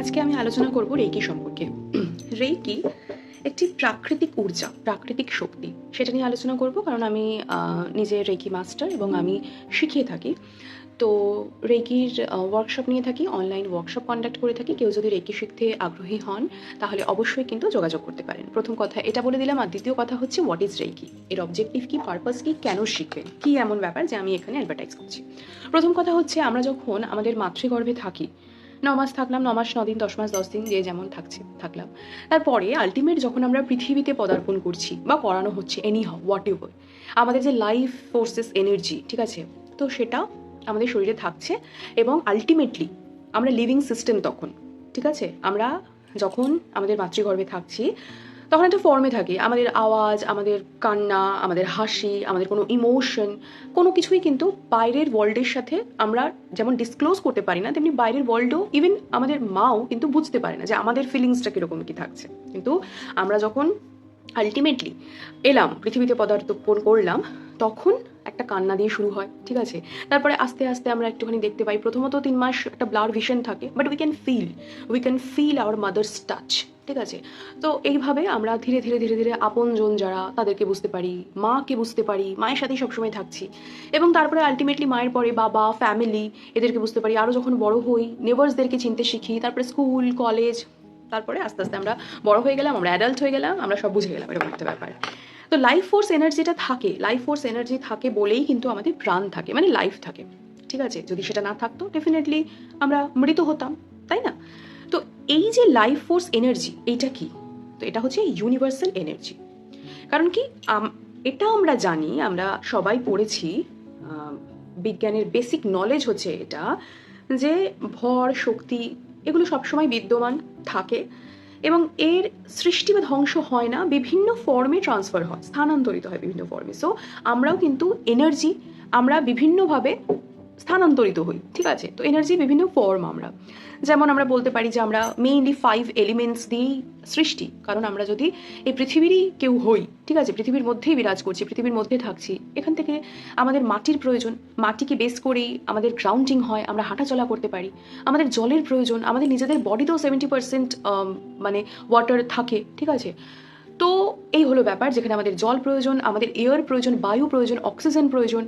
আজকে আমি আলোচনা করব রেকি সম্পর্কে। রেকি একটি প্রাকৃতিক ঊর্জা, প্রাকৃতিক শক্তি। সেটা নিয়ে আলোচনা করব কারণ আমি নিজে রেকি মাস্টার এবং আমি শিখিয়ে থাকি। তো রেকির ওয়ার্কশপ নিয়ে থাকি অনলাইন ওয়ার্কশপ কন্ডাক্ট করে থাকি। কেউ যদি রেকি শিখতে আগ্রহী হন, তাহলে অবশ্যই কিন্তু যোগাযোগ করতে পারেন। প্রথম কথা, এটা বলে দিলাম। আর দ্বিতীয় কথা হচ্ছে হোয়াট ইজ রেকি এর অবজেক্টিভ কি পারপাস কি, কেন শিখবেন? কি এমন ব্যাপার যে আমি এখানে অ্যাডভার্টাইজ করছি? প্রথম কথা হচ্ছে, আমরা যখন আমাদের মাতৃগর্ভে থাকি ন মাস থাকলাম ন মাস ন দিন দশ মাস দশ দিন, যে যেমন থাকছে, থাকলাম। তারপরে আলটিমেট যখন আমরা পৃথিবীতে পদার্পণ করছি বা করানো হচ্ছে এনি হোয়াট এভার আমাদের যে লাইফ ফোর্সেস এনার্জি ঠিক আছে? তো সেটা আমাদের শরীরে থাকছে এবং আলটিমেটলি আমরা লিভিং সিস্টেম তখন, ঠিক আছে? আমরা যখন আমাদের মাতৃগর্ভে থাকছি, তখন একটা ফর্মে থাকি। আমাদের আওয়াজ, আমাদের কান্না, আমাদের হাসি, আমাদের কোনো ইমোশন কোনো কিছুই কিন্তু বাইরের ওয়ার্ল্ডের সাথে আমরা যেমন ডিসক্লোজ করতে পারি না, তেমনি বাইরের ওয়ার্ল্ডও ইভেন আমাদের মাও কিন্তু বুঝতে পারে না যে আমাদের ফিলিংসটা কীরকম কী থাকছে। কিন্তু আমরা যখন আলটিমেটলি এলাম, পৃথিবীতে পদার্পণ করলাম, তখন একটা কান্না দিয়ে শুরু হয়, ঠিক আছে? তারপরে আস্তে আস্তে আমরা একটুখানি দেখতে পাই, প্রথমত তিন মাস একটা ব্লার ভিশন থাকে but we can feel we can feel our mother's touch ঠিক আছে? তো এইভাবে আমরা ধীরে ধীরে ধীরে ধীরে আপনজন যারা, তাদেরকে বুঝতে পারি, মাকে বুঝতে পারি, মায়ের সাথেই সবসময় থাকছি। এবং তারপরে আলটিমেটলি মায়ের পরে বাবা ফ্যামিলি এদেরকে বুঝতে পারি। আরও যখন বড় হই নেবার্সদেরকে চিনতে শিখি, তারপরে স্কুল কলেজ তারপরে আস্তে আস্তে আমরা বড় হয়ে গেলাম, আমরা অ্যাডাল্ট হয়ে গেলাম, আমরা সব বুঝে গেলাম, এরকম একটা ব্যাপার। তো লাইফ ফোর্স এনার্জিটা থাকে লাইফ ফোর্স এনার্জি থাকে বলেই কিন্তু আমাদের প্রাণ থাকে মানে লাইফ থাকে, ঠিক আছে? যদি সেটা না থাকতো ডেফিনেটলি আমরা মৃত হতাম, তাই না? তো এই যে লাইফ ফোর্স এনার্জি এইটা কি? তো এটা হচ্ছে ইউনিভার্সাল এনার্জি কারণ কি এটা আমরা জানি, আমরা সবাই পড়েছি বিজ্ঞানের বেসিক নলেজ হচ্ছে এটা, যে ভর, শক্তি, এগুলো সবসময় বিদ্যমান, থাকে। এবং এর সৃষ্টি বা ধ্বংস হয় না, বিভিন্ন ফর্মে ট্রান্সফার হয়, স্থানান্তরিত হয় বিভিন্ন ফর্মে সো আমরাও কিন্তু এনার্জি আমরা বিভিন্নভাবে স্থানান্তরিত হই, ঠিক আছে? তো এনার্জি বিভিন্ন ফর্ম আমরা। যেমন আমরা বলতে পারি যে আমরা মেইনলি ফাইভ এলিমেন্টস দিয়েই সৃষ্টি। কারণ আমরা যদি এই পৃথিবীরই কেউ হই, ঠিক আছে? পৃথিবীর মধ্যেই বিরাজ করছি, পৃথিবীর মধ্যে থাকছি, এখান থেকে আমাদের মাটির প্রয়োজন, মাটিকে বেস করেই আমাদের গ্রাউন্ডিং হয়, আমরা হাঁটাচলা করতে পারি। আমাদের জলের প্রয়োজন, আমাদের নিজেদের বডিতেও সেভেন্টি পার্সেন্ট মানে ওয়াটার থাকে, ঠিক আছে? তো এই হলো ব্যাপার, যেখানে আমাদের জল প্রয়োজন, আমাদের এয়ার প্রয়োজন, বায়ু প্রয়োজন অক্সিজেন প্রয়োজন।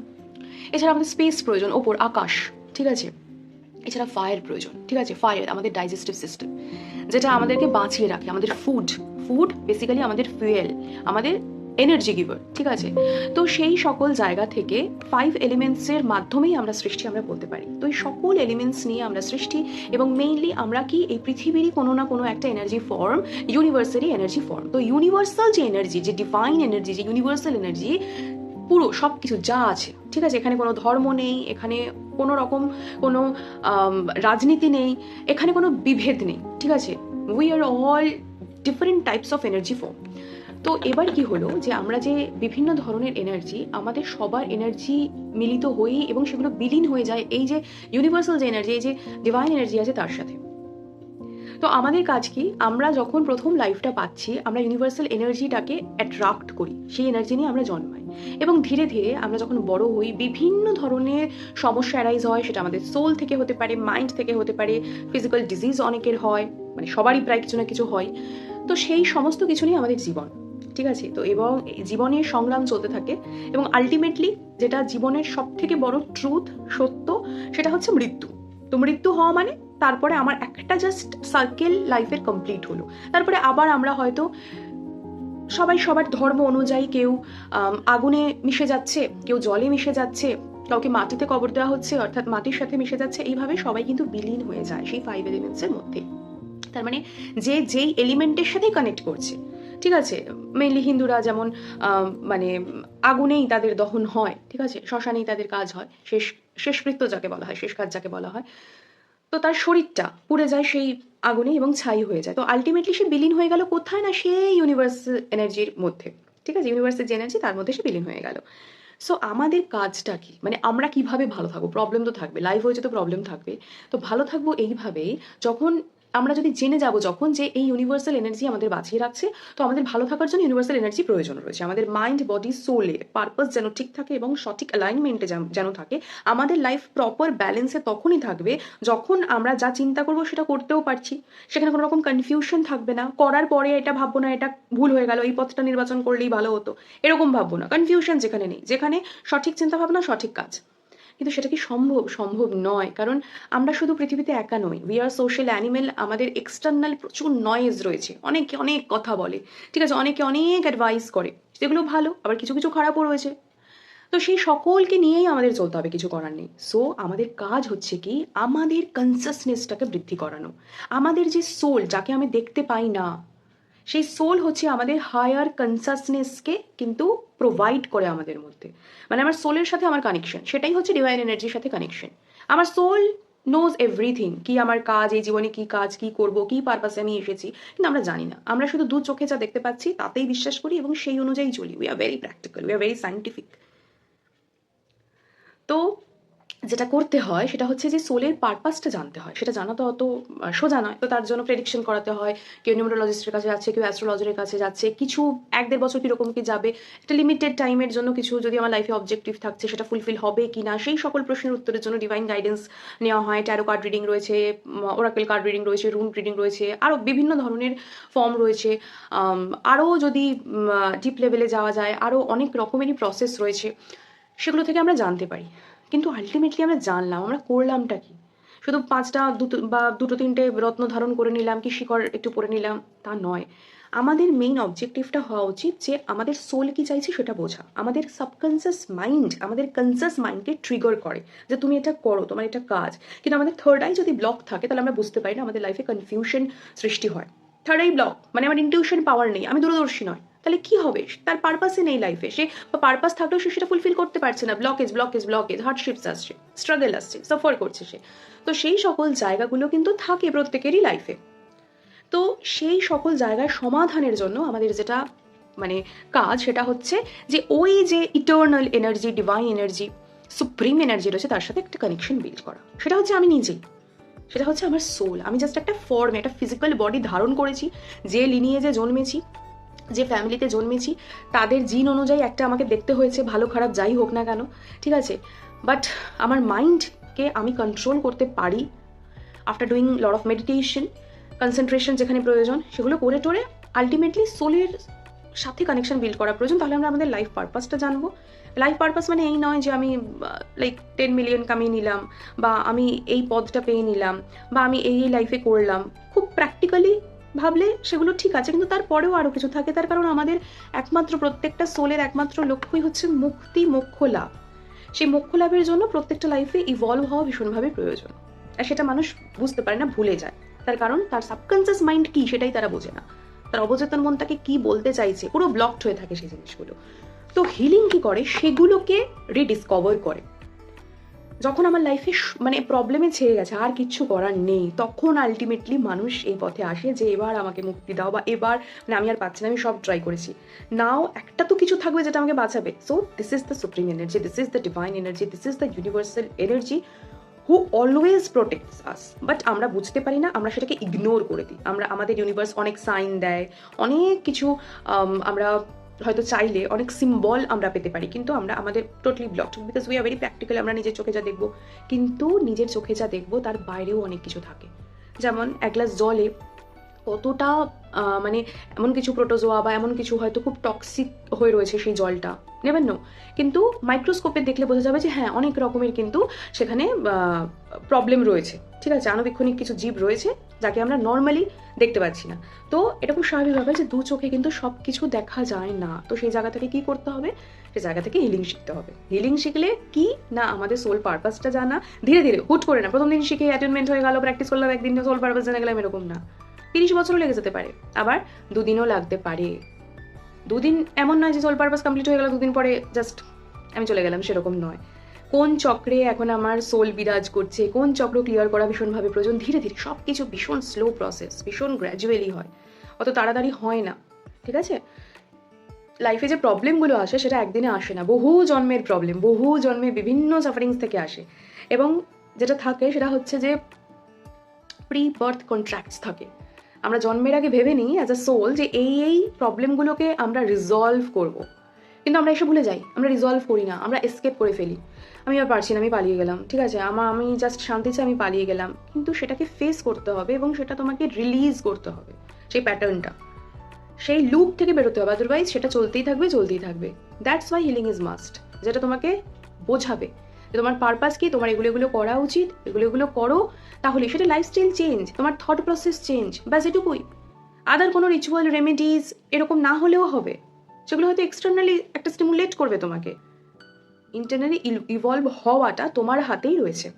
এছাড়া আমাদের স্পেস প্রয়োজন, ওপর আকাশ, ঠিক আছে? এছাড়া ফায়ার প্রয়োজন, ঠিক আছে? ফায়ার আমাদের ডাইজেস্টিভ সিস্টেম যেটা আমাদেরকে বাঁচিয়ে রাখে, আমাদের ফুড ফুড বেসিক্যালি আমাদের ফুয়েল আমাদের এনার্জি গিভার ঠিক আছে? তো সেই সকল জায়গা থেকে ফাইভ এলিমেন্টসের মাধ্যমেই আমরা সৃষ্টি আমরা বলতে পারি। তো এই সকল এলিমেন্টস নিয়ে আমরা সৃষ্টি এবং মেইনলি আমরা কি এই পৃথিবীরই কোনো না কোনো একটা energy form universally energy form তো ইউনিভার্সাল যে এনার্জি যে ডিভাইন এনার্জি যে ইউনিভার্সাল এনার্জি পুরো সব কিছু যা আছে, ঠিক আছে? এখানে কোনো ধর্ম নেই, এখানে কোনো রকম কোনো রাজনীতি নেই, এখানে কোনো বিভেদ নেই, ঠিক আছে? We are all different types of energy form তো এবার কি হলো যে আমরা যে বিভিন্ন ধরনের এনার্জি আমাদের সবার এনার্জি মিলিত হয়েই এবং সেগুলো বিলীন হয়ে যায়, এই যে ইউনিভার্সাল যে এনার্জি এই যে ডিভাইন এনার্জি আছে তার সাথে। তো আমাদের কাজ কি? আমরা যখন প্রথম লাইফটা পাচ্ছি, আমরা ইউনিভার্সাল এনার্জিটাকে অ্যাট্রাক্ট করি, সেই এনার্জি নিয়ে আমরা জন্মাই। এবং ধীরে ধীরে আমরা যখন বড় হই, বিভিন্ন ধরনের সমস্যা অ্যারাইজ হয়, সেটা আমাদের সোল থেকে হতে পারে মাইন্ড থেকে হতে পারে ফিজিক্যাল ডিজিজ অনেকের হয় মানে সবারই প্রায় কিছু না কিছু হয়। তো সেই সমস্ত কিছু নিয়ে আমাদের জীবন, ঠিক আছে? তো এবং জীবনের সংগ্রাম চলতে থাকে এবং আলটিমেটলি যেটা জীবনের সব থেকে বড় ট্রুথ সত্য, সেটা হচ্ছে মৃত্যু। তো মৃত্যু হওয়া মানে তারপরে আমার একটা জাস্ট সার্কেল লাইফের কমপ্লিট হলো। তারপরে আবার আমরা হয়তো সবাই সবার ধর্ম অনুযায়ী কেউ আগুনে মিশে যাচ্ছে, কেউ জলে মিশে যাচ্ছে, কাউকে মাটিতে কবর দেওয়া হচ্ছে, অর্থাৎ মাটির সাথে মিশে যাচ্ছে, এইভাবে সবাই কিন্তু বিলীন হয়ে যায় সেই ফাইভ এলিমেন্টসের মধ্যে। তার মানে যে যেই এলিমেন্টের সাথেই কানেক্ট করছে, ঠিক আছে? মেনলি হিন্দুরা যেমন মানে আগুনেই তাদের দহন হয়, ঠিক আছে? শ্মশানেই তাদের কাজ হয়, শেষ, শেষকৃত্য যাকে বলা হয় শেষ কাজ যাকে বলা হয়। তো তার শরীরটা পুড়ে যায় সেই আগুনে এবং ছাই হয়ে যায়। তো আলটিমেটলি সে বিলীন হয়ে গেল কোথায় না সেই ইউনিভার্স এনার্জির মধ্যে। ঠিক আছে? ইউনিভার্সের যে এনার্জি তার মধ্যে সে বিলীন হয়ে গেল। সো আমাদের কাজটা কি? মানে আমরা কীভাবে ভালো থাকব? প্রবলেম তো থাকবে। লাইফ হয়েছে তো প্রবলেম থাকবে। তো ভালো থাকব এইভাবেই যখন আমরা যদি জেনে যাব যখন যে এই ইউনিভার্সাল এনার্জি আমাদের বাঁচিয়ে রাখছে, তো আমাদের ভালো থাকার জন্য ইউনিভার্সাল এনার্জি প্রয়োজন রয়েছে। আমাদের মাইন্ড বডি সোলের পারপাস যেন ঠিক থাকে এবং সঠিক অ্যালাইনমেন্টে যেন থাকে, আমাদের লাইফ প্রপার ব্যালেন্সে তখনই থাকবে যখন আমরা যা চিন্তা করব সেটা করতেও পারছি। সেখানে কোনো রকম কনফিউশন থাকবে না। করার পরে এটা ভাববো না, এটা ভুল হয়ে গেল, এই পথটা নির্বাচন করলেই ভালো হতো। এরকম ভাববো না। কনফিউশন যেখানে নেই। যেখানে সঠিক চিন্তা ভাবনা সঠিক কাজ। কিন্তু সেটা কি সম্ভব? সম্ভব নয়। কারণ আমরা শুধু পৃথিবীতে একা নই। উই আর সোশ্যাল অ্যানিমেল আমাদের এক্সটার্নাল প্রচুর নয়েজ রয়েছে। অনেকে অনেক কথা বলে। ঠিক আছে? অনেকে অনেক অ্যাডভাইস করে। যেগুলো ভালো, আবার কিছু কিছু খারাপও রয়েছে। তো সেই সকলকে নিয়েই আমাদের চলতে হবে, কিছু করার নেই। সো আমাদের কাজ হচ্ছে কি, আমাদের কনসাসনেসটাকে বৃদ্ধি করানো। আমাদের যে সোল যাকে আমি দেখতে পাই না সেই সোল হচ্ছে আমাদের হায়ার কনসাসনেসকে কিন্তু প্রোভাইড করে আমাদের মধ্যে। মানে আমার সোলের সাথে আমার কানেকশন সেটাই হচ্ছে ডিভাইন এনার্জির সাথে কানেকশন আমার সোল নোজ এভরিথিং কি আমার কাজ, এই জীবনে কি কাজ, কি করব, কি পারপাসে আমি এসেছি, কিন্তু আমরা জানি না। আমরা শুধু দু চোখে যা দেখতে পাচ্ছি, তাতেই বিশ্বাস করি এবং সেই অনুযায়ী চলি। We are very practical we are very scientific তো যেটা করতে হয় সেটা হচ্ছে যে সোলের পারপাসটা জানতে হয়। সেটা জানা তো অত সোজা নয়। তো তার জন্য প্রেডিকশন করাতে হয়, কেউ নিউমোরোলজিস্টের কাছে যাচ্ছে, কেউ অ্যাস্ট্রোলজারের কাছে যাচ্ছে। কিছু, এক দেড় বছর কীরকম কি যাবে? একটা লিমিটেড টাইমের জন্য কিছু যদি আমার লাইফে অবজেক্টিভ থাকছে, সেটা ফুলফিল হবে কি না? সেই সকল প্রশ্নের উত্তরের জন্য ডিভাইন গাইডেন্স নেওয়া হয়। ট্যারো কার্ড রিডিং রয়েছে ওরাকেল কার্ড রিডিং রয়েছে রুম রিডিং রয়েছে আরও বিভিন্ন ধরনের ফর্ম রয়েছে। আরও যদি ডিপ লেভেলে যাওয়া যায় আরও অনেক রকমেরই প্রসেস রয়েছে। সেগুলো থেকে আমরা জানতে পারি। কিন্তু আলটিমেটলি আমরা জানলাম, আমরা করলামটা কি? শুধু পাঁচটা, দুটো বা দুটো, তিনটে রত্ন ধারণ করে নিলাম কি শিকড় একটু পরে নিলাম, তা নয়। আমাদের মেইন অবজেক্টিভটা হওয়া উচিত যে আমাদের সোল কি চাইছে সেটা বোঝা। আমাদের সাবকনসিয়াস মাইন্ড আমাদের কনসিয়াস মাইন্ডকে ট্রিগার করে যে তুমি এটা করো, তোমার এটা কাজ। কিন্তু আমাদের থার্ড আই যদি ব্লক থাকে, তাহলে আমরা বুঝতে পারি না আমাদের লাইফে কনফিউশন সৃষ্টি হয়। থার্ড আই ব্লক মানে আমার ইনটিউশন পাওয়ার নেই, আমি দূরদর্শী নয়। তাহলে কি হবে? তার পারপাসে নেই লাইফে সে বা পারপাস থাকলেও সে সেটা ফুলফিল করতে পারছে না। ব্লকেজ ব্লকেজ ব্লকেজ হার্ডশিপস আসছে স্ট্রাগল আসছে সাফার করছে সে। তো সেই সকল জায়গাগুলো কিন্তু থাকে প্রত্যেকেরই লাইফে তো সেই সকল জায়গার সমাধানের জন্য আমাদের যেটা মানে কাজ সেটা হচ্ছে যে ওই যে eternal energy divine energy supreme energy রয়েছে, তার সাথে একটা কানেকশন বিল্ড করা। সেটা হচ্ছে আমি নিজেই। সেটা হচ্ছে আমার সোল আমি জাস্ট একটা ফর্ম একটা ফিজিক্যাল বডি ধারণ করেছি, যে লিনিয়ে যে জন্মেছি। যে ফ্যামিলিতে জন্মেছি, তাদের জিন অনুযায়ী একটা আমাকে দেখতে হয়েছে, ভালো খারাপ যাই হোক না কেন, ঠিক আছে? বাট আমার মাইন্ডকে আমি কন্ট্রোল করতে পারি after doing lot of meditation concentration যেখানে প্রয়োজন, সেগুলো করে টোরে আলটিমেটলি সোলের সাথে কানেকশন বিল্ড করা প্রয়োজন। তাহলে আমরা আমাদের লাইফ পারপাসটা জানব। লাইফ পারপাস মানে এই নয় যে আমি লাইক টেন মিলিয়ন কামিয়ে নিলাম, বা আমি এই পদটা পেয়ে নিলাম, বা আমি এই এই লাইফে করলাম। খুব প্র্যাকটিক্যালি ভাবলে সেগুলো ঠিক আছে, কিন্তু তারপরেও আরও কিছু থাকে। তার কারণ আমাদের একমাত্র, প্রত্যেকটা সোলের একমাত্র লক্ষ্যই হচ্ছে মুক্তি, মোক্ষ লাভ। সেই মোক্ষ লাভের জন্য প্রত্যেকটা লাইফে ইভলভ হওয়া ভীষণভাবে প্রয়োজন। আর সেটা মানুষ বুঝতে পারে না, ভুলে যায়। তার কারণ তার সাবকনসিয়াস মাইন্ড কি সেটাই তারা বোঝে না। তার অবচেতন মন তাকে কি বলতে চাইছে, পুরো ব্লকড হয়ে থাকে সেই জিনিসগুলো। তো হিলিং কি করে? সেগুলোকে রিডিসকভার করে। যখন আমার লাইফে মানে প্রবলেমে ছেড়ে গেছে, আর কিচ্ছু করার নেই, তখন আলটিমেটলি মানুষ এই পথে আসে যে এবার আমাকে মুক্তি দাও বা এবার মানে আমি আর পাচ্ছি না, আমি সব ট্রাই করেছি। নাও একটা তো কিছু থাকবে যেটা আমাকে বাঁচাবে। So this is the supreme energy this is the divine energy this is the universal energy who always protects us but আমরা বুঝতে পারি না, আমরা সেটাকে ইগনোর করে দিই। আমরা, আমাদের ইউনিভার্স অনেক সাইন দেয়, অনেক কিছু আমরা হয়তো চাইলে অনেক সিম্বল আমরা পেতে পারি, কিন্তু আমরা আমাদের totally blocked because we are very practical আমরা নিজের চোখে যা দেখব, কিন্তু নিজের চোখে যা দেখব তার বাইরেও অনেক কিছু থাকে। যেমন এক গ্লাস জলে কতটা মানে এমন কিছু প্রোটোজোয়া বা এমন কিছু হয়তো খুব টক্সিক হয়ে রয়েছে সেই জলটা। নেবেন নো কিন্তু মাইক্রোস্কোপে দেখলে বোঝা যাবে যে হ্যাঁ অনেক রকমের কিন্তু সেখানে প্রবলেম রয়েছে। ঠিক আছে, আণবিক্ষণিক কিছু জীব রয়েছে, যাকে আমরা নর্মালি দেখতে পাচ্ছি না। তো এটা খুব স্বাভাবিক ব্যাপার যে, দু চোখে কিন্তু সব কিছু দেখা যায় না। তো সেই জায়গা থেকে কি করতে হবে? সেই জায়গা থেকে হিলিং শিখতে হবে। হিলিং শিখলে কি? না, আমাদের সোল পারপাসটা জানা। ধীরে ধীরে, হুট করে না। প্রথম দিন শিখে অ্যাটেনমেন্ট হয়ে গেল প্র্যাকটিস করলাম, একদিন সোল পারপাস জানা গেলাম এরকম না। তিরিশ বছরও লেগে যেতে পারে। আবার দুদিনও লাগতে পারে। দুদিন এমন নয় যে সোল পারপাস কমপ্লিট হয়ে গেল, দুদিন পরে জাস্ট আমি চলে গেলাম, সেরকম নয়। কোন চক্রে এখন আমার সোল বিরাজ করছে, কোন চক্র ক্লিয়ার করা ভীষণভাবে প্রয়োজন, ধীরে ধীরে সব কিছু ভীষণ স্লো প্রসেস ভীষণ গ্র্যাজুয়ালি হয়। অত তাড়াতাড়ি হয় না, ঠিক আছে? লাইফে যে প্রবলেমগুলো আসে, সেটা একদিনে আসে না। বহু জন্মের প্রবলেম বহু জন্মে বিভিন্ন সাফারিংস থেকে আসে। এবং যেটা থাকে, সেটা হচ্ছে যে প্রি বার্থ কন্ট্রাক্টস থাকে। আমরা জন্মের আগে ভেবে নিই অ্যাজ আ সোল যে এই এই প্রবলেমগুলোকে আমরা রিজলভ করব। কিন্তু আমরা এসে ভুলে যাই, আমরা রিজলভ করি না, আমরা এসকেপ করে ফেলি। আমি আর পারছি না, আমি পালিয়ে গেলাম, ঠিক আছে? আমার আমি জাস্ট শান্তি চাই আমি পালিয়ে গেলাম। কিন্তু সেটাকে ফেস করতে হবে এবং সেটা তোমাকে রিলিজ করতে হবে, সেই প্যাটার্নটা সেই লুপ থেকে বেরোতে হবে আদারওয়াইজ সেটা চলতেই থাকবে চলতেই থাকবে। That's why healing is must যেটা তোমাকে বোঝাবে। যে তোমার পারপাস কি? তোমার এগুলো এগুলো করা উচিত, এগুলো এগুলো করো। তাহলে সেটা লাইফস্টাইল চেঞ্জ তোমার থট প্রসেস চেঞ্জ ব্যাস এটুকুই। আদার কোনো রিচুয়াল রেমেডিজ এরকম না হলেও হবে। সেগুলো হয়তো এক্সটার্নালি একটা স্টিমুলেট করবে তোমাকে। ইন্টারনালি ইভলভ হওয়াটা তোমার হাতেই রয়েছে।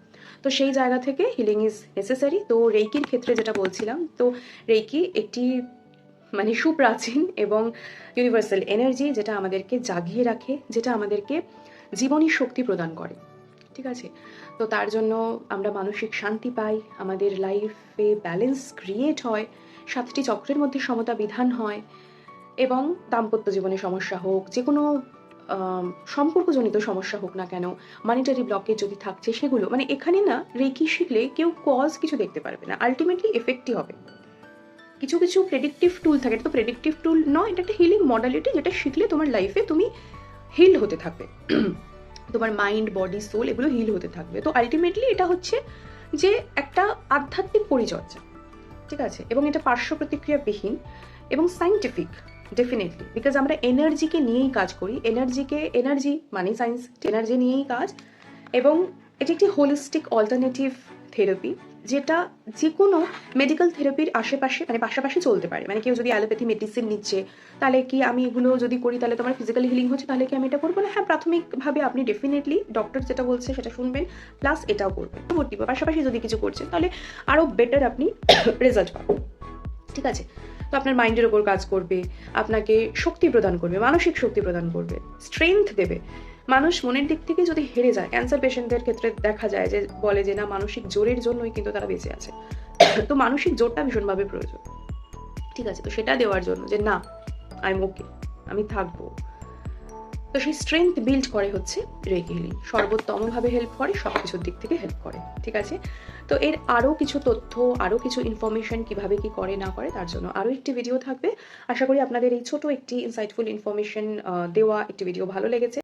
তো সেই জায়গা থেকে হিলিং ইজ নেসেসারি তো রেইকির ক্ষেত্রে যেটা বলছিলাম, তো রেইকি একটি মানে সুপ্রাচীন এবং ইউনিভার্সাল এনার্জি যেটা আমাদেরকে জাগিয়ে রাখে, যেটা আমাদেরকে জীবনী শক্তি প্রদান করে। ঠিক আছে? তো তার জন্য আমরা মানসিক শান্তি পাই, আমাদের লাইফে ব্যালেন্স ক্রিয়েট হয়, সাতটি চক্রের মধ্যে সমতা বিধান হয় এবং দাম্পত্য জীবনে সমস্যা হোক যে কোনো সম্পর্কজনিত সমস্যা হোক না কেন মানিটারি ব্লকে যদি থাকছে সেগুলো মানে এখানে না রেকি শিখলে কেউ কজ কিছু দেখতে পারবে না আলটিমেটলি এফেক্টই হবে। কিছু কিছু প্রেডিক্টিভ টুল থাকে, এটা তো প্রেডিক্টিভ টুল নয়, এটা একটা হিলিং মডালিটি যেটা শিখলে তোমার লাইফে তুমি হিল হতে থাকবে। তোমার মাইন্ড বডি সোল এগুলো হিল হতে থাকবে। তো আলটিমেটলি এটা হচ্ছে যে একটা আধ্যাত্মিক পরিচর্যা, ঠিক আছে? এবং এটা পার্শ্ব প্রতিক্রিয়াবিহীন এবং সাইন্টিফিক ডেফিনেটলি বিকজ আমরা এনার্জিকে নিয়েই কাজ করি। এনার্জিকে এনার্জি মানে সায়েন্স এনার্জি নিয়েই কাজ। এবং এটি একটি হোলিস্টিক অল্টারনেটিভ থেরাপি যেটা যে কোনো মেডিকেল থেরাপির আশেপাশে মানে পাশাপাশি চলতে পারে। মানে কেউ যদি অ্যালোপ্যাথি মেডিসিন নিচ্ছে, তাহলে কি আমি এগুলো যদি করি, তাহলে তোমার ফিজিক্যালি হিলিং হচ্ছে, তাহলে কি আমি এটা করব? না হ্যাঁ প্রাথমিকভাবে আপনি ডেফিনেটলি ডক্টর যেটা বলছে সেটা শুনবেন প্লাস এটাও করবেন। পরবর্তী বা পাশাপাশি যদি কিছু করছেন, তাহলে আরও বেটার আপনি রেজাল্ট পাবেন। ঠিক আছে? তো আপনার মাইন্ডের ওপর কাজ করবে, আপনাকে শক্তি প্রদান করবে, মানসিক শক্তি প্রদান করবে স্ট্রেংথ দেবে। মানুষ মনের দিক থেকে যদি হেরে যায় ক্যান্সার পেশেন্টদের ক্ষেত্রে দেখা যায় যে বলে যে না, মানসিক জোরের জন্যই কিন্তু তারা বেঁচে আছে। তো মানসিক জোরটা ভীষণভাবে প্রয়োজন। ঠিক আছে, তো সেটা দেওয়ার জন্য যে না আই এম ওকে আমি থাকব। তো সেই স্ট্রেংথ বিল্ড করে হচ্ছে রেকি হিলিং সর্বোত্তমভাবে হেল্প করে সব কিছুর দিক থেকে হেল্প করে। ঠিক আছে? তো এর আরও কিছু তথ্য, আরও কিছু ইনফরমেশন কীভাবে কি করে, না করে, তার জন্য আরও একটি ভিডিও থাকবে। আশা করি আপনাদের এই ছোট একটি ইনসাইটফুল ইনফরমেশন দেওয়া একটি ভিডিও ভালো লেগেছে।